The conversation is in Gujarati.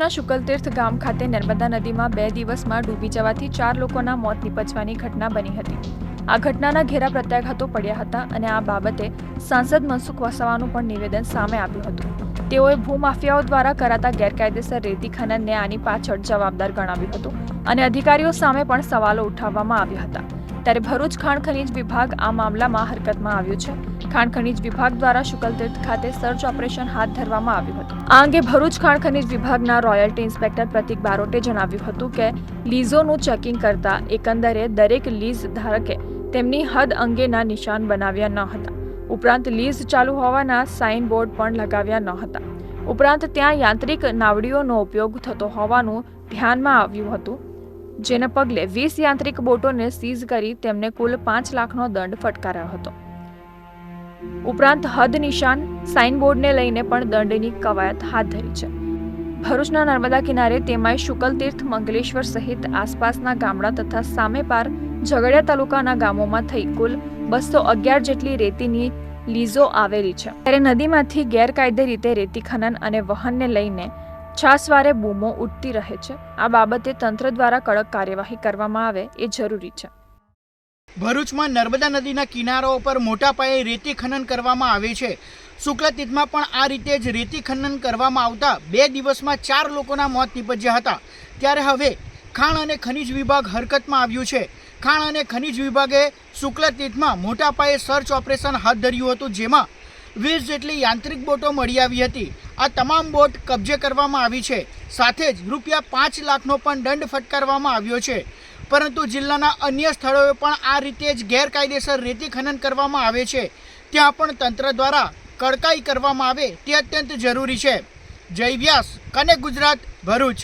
ના શુકલતીર્થ ગામ ખાતે નર્મદા નદીમાં બે દિવસમાં ડૂબી જવાથી ચાર લોકોના મોત નીપજવાની ઘટના બની હતી. આ ઘટનાના ઘેરા પ્રત્યાઘાતો પડ્યા હતા અને આ બાબતે સાંસદ મનસુખ વસાવાનું પણ નિવેદન સામે આવ્યું હતું. તેઓએ ભૂમાફિયાઓ દ્વારા કરાતા ગેરકાયદેસર રેતી ખનનને આની પાછળ જવાબદાર ગણાવ્યું હતું અને અધિકારીઓ સામે પણ સવાલો ઉઠાવવામાં આવ્યા હતા. ત્યારે ભરૂચ ખાણ ખનીજ વિભાગ આ મામલામાં હરકતમાં આવ્યું છે. ખાણ ખનીજ વિભાગ દ્વારા શુકલતીર્થ ખાતે સર્ચ ઓપરેશન હાથ ધરવામાં આવ્યું હતું. આ અંગે ભરૂચ ખાણ ખનીજ વિભાગના રોયલ્ટી ઇન્સ્પેક્ટર પ્રતિક બારોટે જણાવ્યું હતું કે, લીઝોનું ચેકિંગ કરતા એકંદરે દરેક લીઝ ધારકે તેમની હદ અંગેના નિશાન બનાવ્યા ન હતા. ઉપરાંત લીઝ ચાલુ હોવાના સાઇન બોર્ડ પણ લગાવ્યા ન હતા. ઉપરાંત ત્યાં યાંત્રિક નાવડીઓનો ઉપયોગ થતો હોવાનું ધ્યાનમાં આવ્યું હતું. જેને પગલે વીસ યાંત્રિક બોટોને સીઝ કરી તેમને કુલ પાંચ લાખનો દંડ ફટકાર્યો હતો. ઉપરાંત હદ નિશાન સાઇનબોર્ડને લઈને પણ દંડની કવાયત હાથ ધરી છે. ભરૂચના નર્મદા કિનારે તેમાંય શુકલતીર્થ, મંગલેશ્વર સહિત આસપાસના ગામડા તથા સામે પાર ઝઘડિયા તાલુકાના ગામોમાં થઈ કુલ બસો અગિયાર જેટલી રેતીની લીઝો આવેલી છે. ત્યારે નદીમાંથી ગેરકાયદે રીતે રેતી ખનન અને વહનને લઈને છાસવારે બૂમો ઉઠતી રહે છે. આ બાબતે તંત્ર દ્વારા કડક કાર્યવાહી કરવામાં આવે એ જરૂરી છે. ભરૂચમાં નર્મદા નદીના કિનારાઓ પર મોટા પાયે રેતી ખનન કરવામાં આવે છે. શુક્લતીર્થમાં પણ આ રીતે જ રેતી ખનન કરવામાં આવતા બે દિવસમાં ચાર લોકોના મોત નીપજ્યા હતા. ત્યારે હવે ખાણ અને ખનિજ વિભાગ હરકતમાં આવ્યું છે. ખાણ અને ખનિજ વિભાગે શુક્લતીર્થમાં મોટા પાયે સર્ચ ઓપરેશન હાથ ધર્યું હતું, જેમાં વીસ જેટલી યાંત્રિક બોટો મળી આવી હતી. આ તમામ બોટ કબજે કરવામાં આવી છે. સાથે જ રૂપિયા પાંચ લાખનો પણ દંડ ફટકારવામાં આવ્યો છે. પરંતુ જિલ્લાના અન્ય સ્થળોએ પણ આ રીતે જ ગેરકાયદેસર રેતી ખનન કરવામાં આવે છે. ત્યાં પણ તંત્ર દ્વારા કડકાઈ કરવામાં આવે તે અત્યંત જરૂરી છે. જય વ્યાસ, કને ગુજરાત, ભરૂચ.